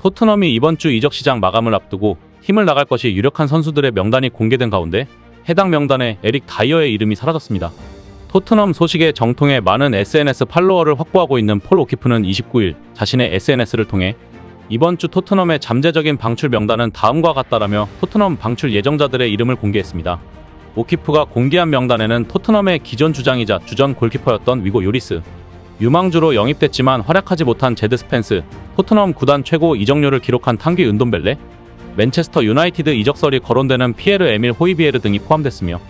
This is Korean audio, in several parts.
토트넘이 이번 주 이적 시장 마감을 앞두고 팀을 나갈 것이 유력한 선수들의 명단이 공개된 가운데 해당 명단에 에릭 다이어의 이름이 사라졌습니다. 토트넘 소식에 정통해 많은 SNS 팔로워를 확보하고 있는 폴 오키프는 29일 자신의 SNS를 통해 이번 주 토트넘의 잠재적인 방출 명단은 다음과 같다라며 토트넘 방출 예정자들의 이름을 공개했습니다. 오키프가 공개한 명단에는 토트넘의 기존 주장이자 주전 골키퍼였던 위고 요리스, 유망주로 영입됐지만 활약하지 못한 제드 스펜스, 토트넘 구단 최고 이적료를 기록한 탕귀 은돈벨레, 맨체스터 유나이티드 이적설이 거론되는 피에르 에밀 호이비에르 등이 포함됐으며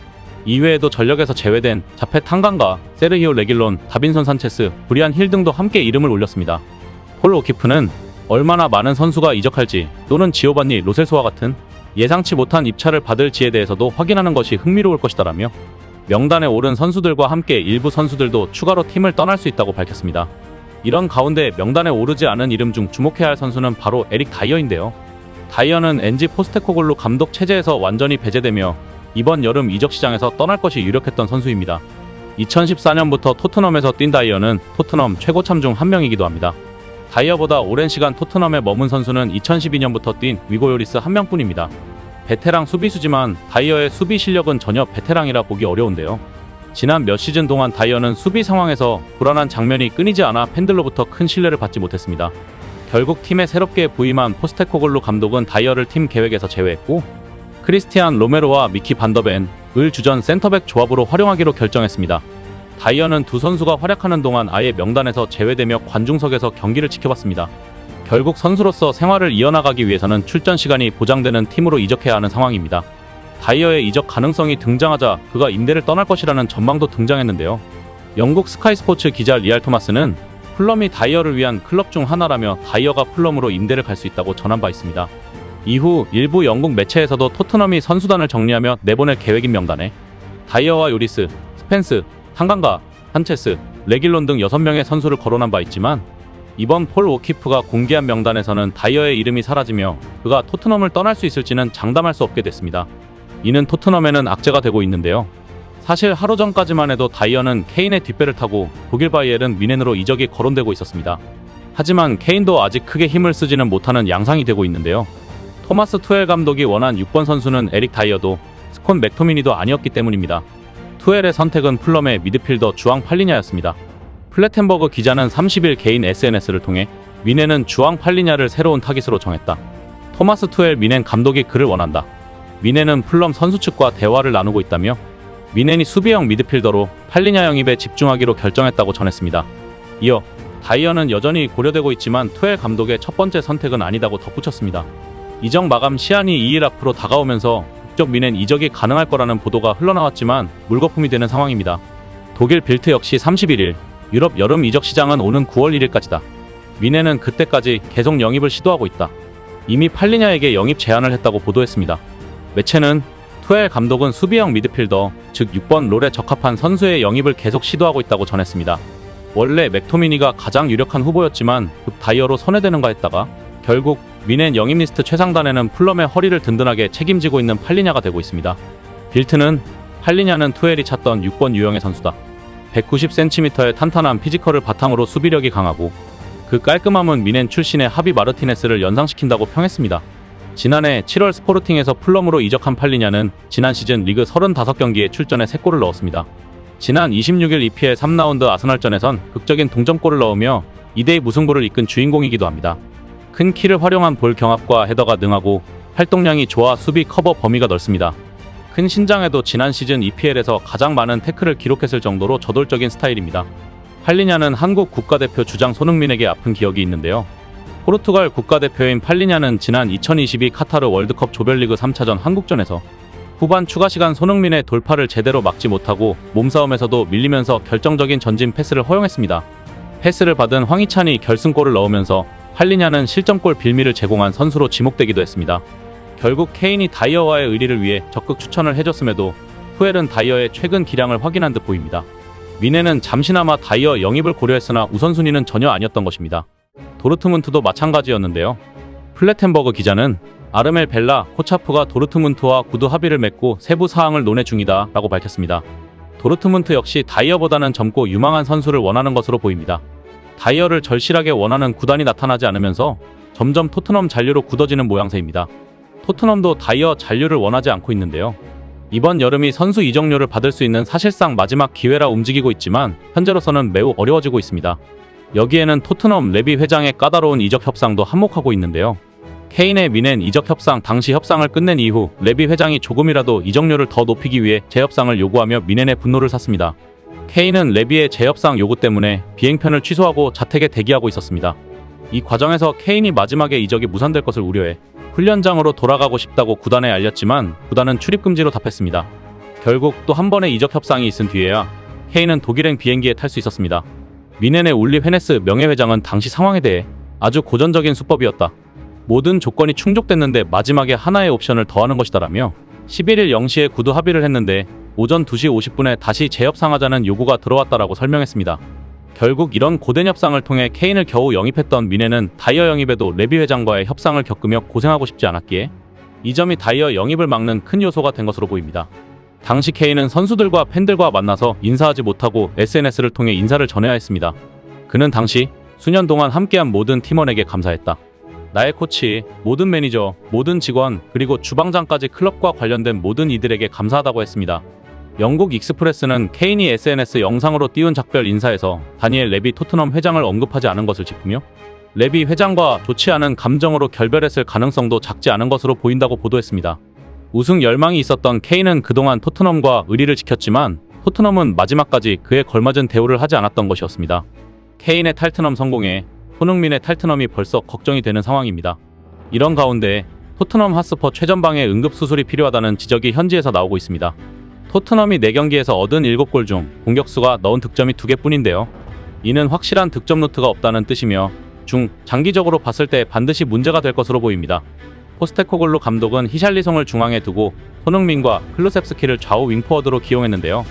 이외에도 전력에서 제외된 자페 탕강과 세르히오 레길론, 다빈손 산체스, 브리안 힐 등도 함께 이름을 올렸습니다. 폴 오키프는 얼마나 많은 선수가 이적할지 또는 지오반니 로셀소와 같은 예상치 못한 입찰을 받을지에 대해서도 확인하는 것이 흥미로울 것이다라며 명단에 오른 선수들과 함께 일부 선수들도 추가로 팀을 떠날 수 있다고 밝혔습니다. 이런 가운데 명단에 오르지 않은 이름 중 주목해야 할 선수는 바로 에릭 다이어인데요. 다이어는 엔지 포스테코글루 감독 체제에서 완전히 배제되며 이번 여름 이적 시장에서 떠날 것이 유력했던 선수입니다. 2014년부터 토트넘에서 뛴 다이어는 토트넘 최고 참 중 한 명이기도 합니다. 다이어보다 오랜 시간 토트넘에 머문 선수는 2012년부터 뛴 위고 요리스 한 명뿐입니다. 베테랑 수비수지만 다이어의 수비 실력은 전혀 베테랑이라 보기 어려운데요. 지난 몇 시즌 동안 다이어는 수비 상황에서 불안한 장면이 끊이지 않아 팬들로부터 큰 신뢰를 받지 못했습니다. 결국 팀에 새롭게 부임한 포스테코글루 감독은 다이어를 팀 계획에서 제외했고 크리스티안 로메로와 미키 반더벤, 을 주전 센터백 조합으로 활용하기로 결정했습니다. 다이어는 두 선수가 활약하는 동안 아예 명단에서 제외되며 관중석에서 경기를 지켜봤습니다. 결국 선수로서 생활을 이어나가기 위해서는 출전 시간이 보장되는 팀으로 이적해야 하는 상황입니다. 다이어의 이적 가능성이 등장하자 그가 임대를 떠날 것이라는 전망도 등장했는데요. 영국 스카이 스포츠 기자 리알 토마스는 플럼이 다이어를 위한 클럽 중 하나라며 다이어가 플럼으로 임대를 갈 수 있다고 전한 바 있습니다. 이후 일부 영국 매체에서도 토트넘이 선수단을 정리하며 내보낼 계획인 명단에 다이어와 요리스, 스펜스, 한강가, 한체스, 레길론 등 6명의 선수를 거론한 바 있지만 이번 폴 오키프가 공개한 명단에서는 다이어의 이름이 사라지며 그가 토트넘을 떠날 수 있을지는 장담할 수 없게 됐습니다. 이는 토트넘에는 악재가 되고 있는데요. 사실 하루 전까지만 해도 다이어는 케인의 뒷배를 타고 독일 바이에른 미넨으로 이적이 거론되고 있었습니다. 하지만 케인도 아직 크게 힘을 쓰지는 못하는 양상이 되고 있는데요. 토마스 투엘 감독이 원한 6번 선수는 에릭 다이어도 스콘 맥토미니도 아니었기 때문입니다. 투엘의 선택은 플럼의 미드필더 주앙 팔리냐였습니다. 플래텐버그 기자는 30일 개인 SNS를 통해 미넨은 주앙 팔리냐를 새로운 타깃으로 정했다. 토마스 투엘 미넨 감독이 그를 원한다. 미넨은 플럼 선수 측과 대화를 나누고 있다며 미넨이 수비형 미드필더로 팔리냐 영입에 집중하기로 결정했다고 전했습니다. 이어 다이어는 여전히 고려되고 있지만 투엘 감독의 첫 번째 선택은 아니다고 덧붙였습니다. 이적 마감 시한이 2일 앞으로 다가오면서 국적 미넨 이적이 가능할 거라는 보도가 흘러나왔지만 물거품이 되는 상황입니다. 독일 빌트 역시 31일 유럽 여름 이적 시장은 오는 9월 1일까지다. 미넨은 그때까지 계속 영입을 시도하고 있다. 이미 팔리냐에게 영입 제안을 했다고 보도했습니다. 매체는 투엘 감독은 수비형 미드필더, 즉 6번 롤에 적합한 선수의 영입을 계속 시도하고 있다고 전했습니다. 원래 맥토미니가 가장 유력한 후보였지만 급 다이어로 선회되는가 했다가 결국 미넨 영입 리스트 최상단에는 플럼의 허리를 든든하게 책임지고 있는 팔리냐가 되고 있습니다. 빌트는 팔리냐는 투엘이 찾던 6번 유형의 선수다. 190cm의 탄탄한 피지컬을 바탕으로 수비력이 강하고 그 깔끔함은 미넨 출신의 하비 마르티네스를 연상시킨다고 평했습니다. 지난해 7월 스포르팅에서 플럼으로 이적한 팔리냐는 지난 시즌 리그 35경기에 출전해 3골을 넣었습니다. 지난 26일 EPL 3라운드 아스널전에선 극적인 동점골을 넣으며 2대2 무승부를 이끈 주인공이기도 합니다. 큰 키를 활용한 볼 경합과 헤더가 능하고 활동량이 좋아 수비 커버 범위가 넓습니다. 큰 신장에도 지난 시즌 EPL에서 가장 많은 태클을 기록했을 정도로 저돌적인 스타일입니다. 팔리냐는 한국 국가대표 주장 손흥민에게 아픈 기억이 있는데요. 포르투갈 국가대표인 팔리냐는 지난 2022 카타르 월드컵 조별리그 3차전 한국전에서 후반 추가 시간 손흥민의 돌파를 제대로 막지 못하고 몸싸움에서도 밀리면서 결정적인 전진 패스를 허용했습니다. 패스를 받은 황희찬이 결승골을 넣으면서 팔리냐는 실점골 빌미를 제공한 선수로 지목되기도 했습니다. 결국 케인이 다이어와의 의리를 위해 적극 추천을 해줬음에도 후엘은 다이어의 최근 기량을 확인한 듯 보입니다. 미네는 잠시나마 다이어 영입을 고려했으나 우선순위는 전혀 아니었던 것입니다. 도르트문트도 마찬가지였는데요. 플레텐버그 기자는 아르멜 벨라, 코차프가 도르트문트와 구두 합의를 맺고 세부 사항을 논의 중이다 라고 밝혔습니다. 도르트문트 역시 다이어보다는 젊고 유망한 선수를 원하는 것으로 보입니다. 다이어를 절실하게 원하는 구단이 나타나지 않으면서 점점 토트넘 잔류로 굳어지는 모양새입니다. 토트넘도 다이어 잔류를 원하지 않고 있는데요. 이번 여름이 선수 이적료를 받을 수 있는 사실상 마지막 기회라 움직이고 있지만 현재로서는 매우 어려워지고 있습니다. 여기에는 토트넘 레비 회장의 까다로운 이적 협상도 한몫하고 있는데요. 케인의 미넨 이적 협상 당시 협상을 끝낸 이후 레비 회장이 조금이라도 이적료를 더 높이기 위해 재협상을 요구하며 미넨의 분노를 샀습니다. 케인은 레비의 재협상 요구 때문에 비행편을 취소하고 자택에 대기하고 있었습니다. 이 과정에서 케인이 마지막에 이적이 무산될 것을 우려해 훈련장으로 돌아가고 싶다고 구단에 알렸지만 구단은 출입 금지로 답했습니다. 결국 또 한 번의 이적 협상이 있은 뒤에야 케인은 독일행 비행기에 탈 수 있었습니다. 미넨의 울리 헤네스 명예회장은 당시 상황에 대해 아주 고전적인 수법이었다. 모든 조건이 충족됐는데 마지막에 하나의 옵션을 더하는 것이다라며 11일 0시에 구두 합의를 했는데 오전 2시 50분에 다시 재협상하자는 요구가 들어왔다라고 설명했습니다. 결국 이런 고된 협상을 통해 케인을 겨우 영입했던 미네는 다이어 영입에도 레비 회장과의 협상을 겪으며 고생하고 싶지 않았기에 이 점이 다이어 영입을 막는 큰 요소가 된 것으로 보입니다. 당시 케인은 선수들과 팬들과 만나서 인사하지 못하고 SNS를 통해 인사를 전해야 했습니다. 그는 당시 수년 동안 함께한 모든 팀원에게 감사했다. 나의 코치, 모든 매니저, 모든 직원, 그리고 주방장까지 클럽과 관련된 모든 이들에게 감사하다고 했습니다. 영국 익스프레스는 케인이 SNS 영상으로 띄운 작별 인사에서 다니엘 레비 토트넘 회장을 언급하지 않은 것을 짚으며 레비 회장과 좋지 않은 감정으로 결별했을 가능성도 작지 않은 것으로 보인다고 보도했습니다. 우승 열망이 있었던 케인은 그동안 토트넘과 의리를 지켰지만 토트넘은 마지막까지 그에 걸맞은 대우를 하지 않았던 것이었습니다. 케인의 탈트넘 성공에 손흥민의 탈트넘이 벌써 걱정이 되는 상황입니다. 이런 가운데 토트넘 하스퍼 최전방에 응급 수술이 필요하다는 지적이 현지에서 나오고 있습니다. 토트넘이 4경기에서 얻은 7골 중 공격수가 넣은 득점이 2개뿐인데요. 이는 확실한 득점 루트가 없다는 뜻이며 중 장기적으로 봤을 때 반드시 문제가 될 것으로 보입니다. 포스테코글루 감독은 히샬리송을 중앙에 두고 손흥민과 클루셉스키를 좌우 윙포워드로 기용했는데요.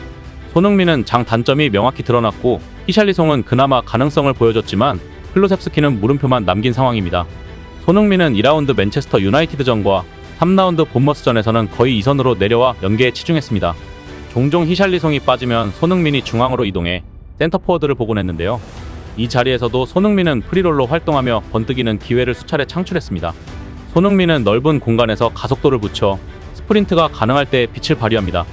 손흥민은 장 단점이 명확히 드러났고 히샬리송은 그나마 가능성을 보여줬지만 클루셉스키는 물음표만 남긴 상황입니다. 손흥민은 2라운드 맨체스터 유나이티드전과 3라운드 본머스전에서는 거의 2선으로 내려와 연계에 치중했습니다. 종종 히샬리송이 빠지면 손흥민이 중앙으로 이동해 센터포워드를 보곤 했는데요. 이 자리에서도 손흥민은 프리롤로 활동하며 번뜩이는 기회를 수차례 창출했습니다. 손흥민은 넓은 공간에서 가속도를 붙여 스프린트가 가능할 때 빛을 발휘합니다.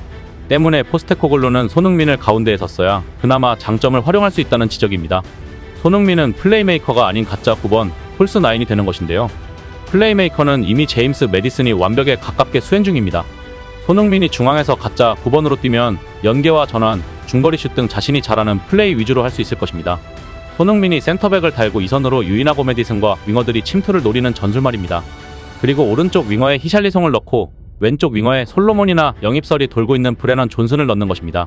때문에 포스테코글로는 손흥민을 가운데에 섰어야 그나마 장점을 활용할 수 있다는 지적입니다. 손흥민은 플레이메이커가 아닌 가짜 9번 폴스 9이 되는 것인데요. 플레이메이커는 이미 제임스 메디슨이 완벽에 가깝게 수행 중입니다. 손흥민이 중앙에서 가짜 9번으로 뛰면 연계와 전환, 중거리 슛 등 자신이 잘하는 플레이 위주로 할 수 있을 것입니다. 손흥민이 센터백을 달고 이선으로 유이나고 메디슨과 윙어들이 침투를 노리는 전술말입니다. 그리고 오른쪽 윙어에 히샬리송을 넣고 왼쪽 윙어에 솔로몬이나 영입설이 돌고 있는 브레넌 존슨을 넣는 것입니다.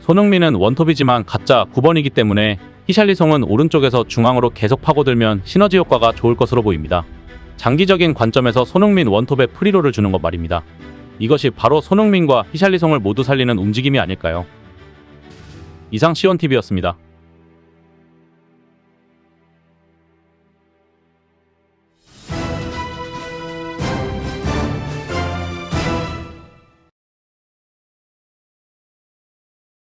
손흥민은 원톱이지만 가짜 9번이기 때문에 히샬리송은 오른쪽에서 중앙으로 계속 파고들면 시너지 효과가 좋을 것으로 보입니다. 장기적인 관점에서 손흥민 원톱에 프리로를 주는 것 말입니다. 이것이 바로 손흥민과 히샬리송을 모두 살리는 움직임이 아닐까요? 이상 시온TV였습니다.